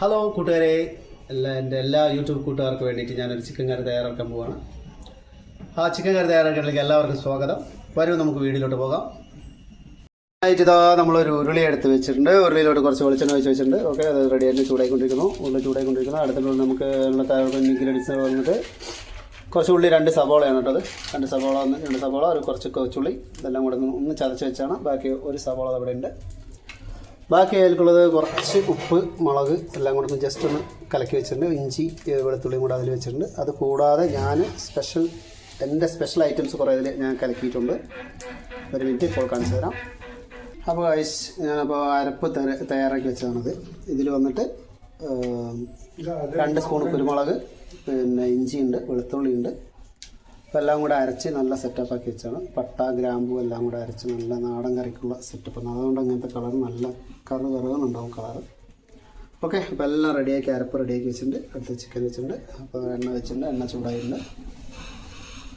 Hello കൂട്ടുകാരെ. എല്ലാ എന്റെ എല്ലാ യൂട്യൂബ് കൂട്ടുകാർക്ക് വേണ്ടിയിട്ട് ഞാനൊരു ചിക്കൻ കറി തയ്യാറാക്കാൻ പോവാണ്. ആ ചിക്കൻ കറി തയ്യാറാക്കാനിലേക്ക് എല്ലാവർക്കും സ്വാഗതം. വരൂ നമുക്ക് വീടിലോട്ട് പോകാം. ഇതാ നമ്മളൊരു ഉരുളി എടുത്ത് വെച്ചിട്ടുണ്ട്. ഉരുളിയിലോട്ട് കുറച്ച് വെളിച്ചെണ്ണ വെച്ച് വെച്ചിട്ടുണ്ട്. ഓക്കെ അത് റെഡി ആയിട്ട് ചൂടായിക്കൊണ്ടിരിക്കുന്നു. ഉള്ളി ചൂടായിക്കൊണ്ടിരിക്കുന്നു. അടുത്തുള്ള നമുക്ക് ഇന്നത്തെ അടിച്ച് വന്നിട്ട് കുറച്ച് ഉള്ളി രണ്ട് സവോളയാണ് കേട്ടത്. രണ്ട് സവോള ഒന്ന് രണ്ട് സവോള ഒരു കുറച്ച് കൊച്ചുള്ളി ഇതെല്ലാം കൂടെ ഒന്ന് ചതച്ച് വെച്ചാണ്. ബാക്കി ഒരു സവോള അവിടെ ഉണ്ട്. ബാക്കി അതിലേക്കുള്ളത് കുറച്ച് ഉപ്പ് മുളക് എല്ലാം കൂടെ ഒന്ന് ജസ്റ്റ് ഒന്ന് കലക്കി വെച്ചിട്ടുണ്ട്. ഇഞ്ചി വെളുത്തുള്ളിയും കൂടെ അതിൽ വെച്ചിട്ടുണ്ട്. അത് കൂടാതെ ഞാൻ സ്പെഷ്യൽ എന്റെ സ്പെഷ്യൽ ഐറ്റംസ് കുറേ ഇതിൽ ഞാൻ കലക്കിയിട്ടുണ്ട്. ഒരു മിനിറ്റ് ഇപ്പോൾ കാണിച്ചു തരാം. അപ്പോൾ ഐസ് ഞാനപ്പോൾ അരപ്പ് തയ്യാ- തയ്യാറാക്കി വെച്ചതാണത്. ഇതിൽ വന്നിട്ട് രണ്ട് സ്പൂൺ കുരുമുളക് പിന്നെ ഇഞ്ചിയുണ്ട് വെളുത്തുള്ളിയുണ്ട്. അപ്പോൾ എല്ലാം കൂടെ അരച്ച് നല്ല സെറ്റപ്പ് ആക്കി വെച്ചാണ്. പട്ട ഗ്രാമ്പു എല്ലാം കൂടെ അരച്ച് നല്ല നാടൻ കറിക്കുള്ള സെറ്റപ്പ് അതുകൊണ്ട് അങ്ങനത്തെ കളർ നല്ല കറ് കറുകുന്നുണ്ടാവും കളർ ഓക്കെ അപ്പോൾ എല്ലാം റെഡിയാക്കി അരപ്പ് റെഡിയാക്കി വെച്ചിട്ടുണ്ട്. അടുത്ത് ചിക്കൻ വെച്ചിട്ടുണ്ട്. അപ്പോൾ എണ്ണ വെച്ചിട്ടുണ്ട്. എണ്ണ ചൂടായിട്ടുണ്ട്.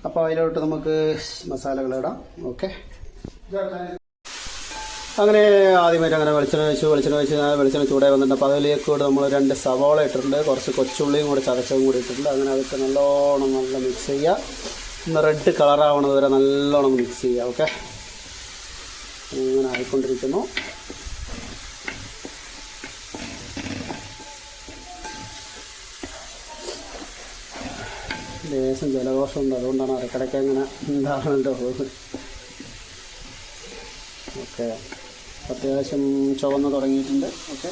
അപ്പോൾ അതിലോട്ട് നമുക്ക് മസാലകൾ ഇടാം. ഓക്കെ അങ്ങനെ ആദ്യമായിട്ട് അങ്ങനെ വെളിച്ചെണ്ണ വെച്ച് വെളിച്ചെണ്ണ വെച്ച് വെളിച്ചെണ്ണ ചൂടായി വന്നിട്ടുണ്ട്. അപ്പോൾ അതിലേക്ക് കൂടെ നമ്മൾ രണ്ട് സവാള ഇട്ടിട്ടുണ്ട്. കുറച്ച് കൊച്ചുള്ളിയും കൂടെ ചതച്ചതും കൂടി ഇട്ടിട്ടുണ്ട്. അങ്ങനെ അതൊക്കെ നല്ലോണം നല്ല മിക്സ് ചെയ്യുക ഒന്ന് റെഡ് കളറാവണത് വരെ നല്ലോണം മിക്സ് ചെയ്യുക ഓക്കെ അങ്ങനെ ആയിക്കൊണ്ടിരിക്കുന്നു. ലേശം ജലദോഷമുണ്ട് അതുകൊണ്ടാണ് ഇടയ്ക്കിടയ്ക്ക് അങ്ങനെ ഉണ്ടാകുന്നുണ്ട് ഓക്കെ അത്യാവശ്യം ചുവന്ന് തുടങ്ങിയിട്ടുണ്ട് ഓക്കെ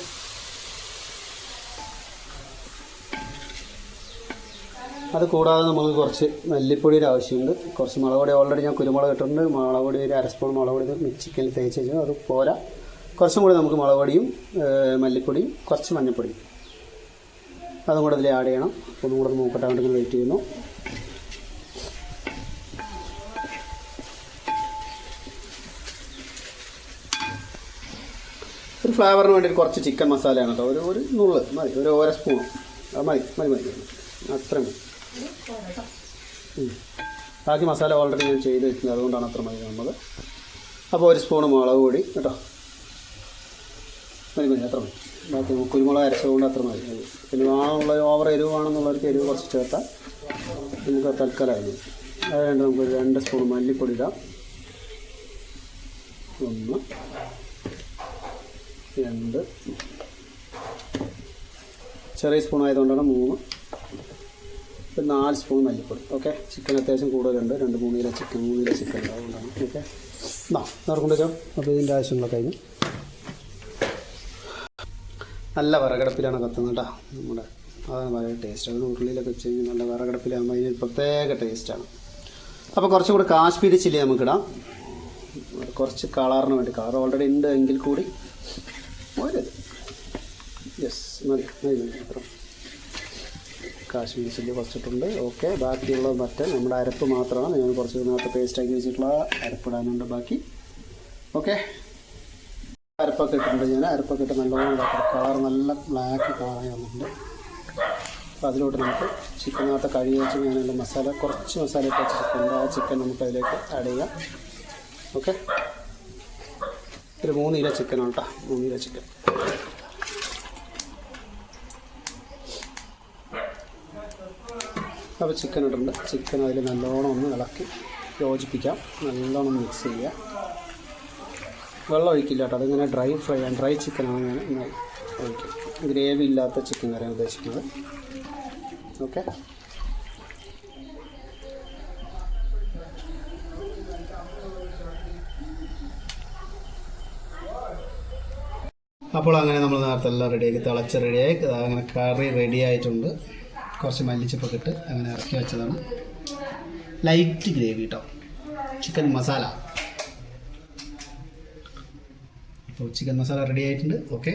അത് കൂടാതെ നമുക്ക് കുറച്ച് മല്ലിപ്പൊടിയുടെ ആവശ്യമുണ്ട്. കുറച്ച് മുളക് പൊടി. ഓൾറെഡി ഞാൻ കുരുമുളക് ഇട്ടിട്ടുണ്ട്. മുളക് പൊടി ഒരു അര സ്പൂൺ മുളക് പൊടി മിക്സിക്കൽ തേച്ച് വെച്ചു. അത് പോരാ. കുറച്ചും കൂടി നമുക്ക് മുളക് പൊടിയും മല്ലിപ്പൊടിയും കുറച്ച് മഞ്ഞൾപ്പൊടിയും. അതും കൂടെ ഇതിൽ ആഡ് ചെയ്യണം. ഒന്നും കൂടെ മൂക്കട്ട വെയിറ്റ് ചെയ്യുന്നു. ഒരു ഫ്ലേവറിന് വേണ്ടി കുറച്ച് ചിക്കൻ മസാലയാണ് കേട്ടോ. ഒരു ഒരു നുള്ള്. മതി. ഒരു ഓരോ സ്പൂൺ മതി. മതി മതി. അത്ര മതി. ബാക്കി മസാല ഓൾറെഡി ഞാൻ ചെയ്ത് വെക്കുന്നത് അതുകൊണ്ടാണ് അത്ര മതി നമ്മൾ അപ്പോൾ ഒരു സ്പൂണ് മുളക് പൊടി കേട്ടോ? മതി മതി അത്ര മതി. ബാക്കി കുരുമുളക് അരച്ചതുകൊണ്ട് അത്ര മതി. പിന്നെ ആണുള്ള ഓവർ എരിവാണെന്നുള്ളവർക്ക് എരിവ് കുറച്ച് ചേർത്താൽ നമുക്ക് തൽക്കാലമായി അത് വേണ്ട നമുക്ക് രണ്ട് സ്പൂൺ മല്ലിപ്പൊടി ഇടാം. ഒന്ന് രണ്ട്. ചെറിയ സ്പൂൺ ആയതുകൊണ്ടാണ് മൂന്ന്. ഒരു നാല് സ്പൂൺ മല്ലിപ്പൊടി. ഓക്കെ ചിക്കൻ അത്യാവശ്യം കൂടുതലുണ്ട്. രണ്ട് മൂന്ന് കിലോ ചിക്കൻ മൂന്ന് കിലോ ചിക്കൻ അതുകൊണ്ടാണ് ഓക്കെ എന്നാ ചോ അപ്പോൾ ഇതിന്റെ ആവശ്യമുള്ള കഴിഞ്ഞു. നല്ല വിറകടപ്പിലാണ് കത്തുന്നത് കേട്ടോ. നമ്മുടെ അതാണ് വളരെ ടേസ്റ്റ് അത് ഉരുളിയിലൊക്കെ വെച്ച് കഴിഞ്ഞാൽ നല്ല വിറകടപ്പിലാകുമ്പോൾ അതിന് പ്രത്യേക ടേസ്റ്റാണ് അപ്പോൾ കുറച്ചും കൂടി കാശ്മീരി ചില്ലി നമുക്കിടാം കുറച്ച് കളറിന് വേണ്ടി കളർ ഓൾറെഡി ഉണ്ട് എങ്കിൽ കൂടി. ഒരു യെസ് മതി. മതി മതി. അത്ര കാശ്മീരി കുറച്ചിട്ടുണ്ട്. ഓക്കെ ബാക്കിയുള്ളത് മറ്റേ നമ്മുടെ അരപ്പ് മാത്രമാണ്. ഞാൻ കുറച്ച് നേരത്തെ പേസ്റ്റ് ആക്കി വെച്ചിട്ടുള്ള അരപ്പിടാനുണ്ട് ബാക്കി. ഓക്കെ അരപ്പൊക്കെ ഇട്ടിട്ടുണ്ട് ഞാൻ. അരപ്പൊക്കെ ഇട്ട് നല്ലോണം കളർ നല്ല ബ്ലാക്ക് കളറായി വന്നിട്ടുണ്ട്. അപ്പോൾ അതിലോട്ട് നമുക്ക് ചിക്കനകത്ത് കഴുകി വെച്ച് ഞാനതിന്റെ മസാല കുറച്ച് മസാല ഇട്ട് വെച്ചിട്ടുണ്ട് ആ ചിക്കൻ നമുക്ക് അതിലേക്ക് ആഡ് ചെയ്യാം. ഓക്കെ ഒരു മൂന്ന് കിലോ ചിക്കനാണ് കേട്ടോ മൂന്ന് ചിക്കൻ അപ്പോൾ ചിക്കൻ ഇട്ടിട്ടുണ്ട് ചിക്കൻ അതിൽ നല്ലോണം ഒന്ന് ഇളക്കി യോജിപ്പിക്കാം. നല്ലോണം മിക്സ് ചെയ്യുക വെള്ളം ഒഴിക്കില്ല കേട്ടോ. അതിങ്ങനെ ഡ്രൈ ഫ്രൈ ഡ്രൈ ചിക്കനാണ് ഞാൻ ഇന്ന് ഒഴിക്കും. ഗ്രേവി ഇല്ലാത്ത ചിക്കൻ കറിയാണ് ഉദ്ദേശിക്കുന്നത്. ഓക്കെ അപ്പോൾ അങ്ങനെ നമ്മൾ നേരത്തെ എല്ലാം റെഡിയാക്കി തിളച്ച് റെഡിയായി അങ്ങനെ കറി റെഡി ആയിട്ടുണ്ട്. കുറച്ച് മല്ലിച്ചപ്പൊക്കെ ഇട്ട് അങ്ങനെ ഇറക്കി വെച്ചതാണ്. ലൈറ്റ് ഗ്രേവി കേട്ടോ ചിക്കൻ മസാല അപ്പോൾ ചിക്കൻ മസാല റെഡി ആയിട്ടുണ്ട്. ഓക്കെ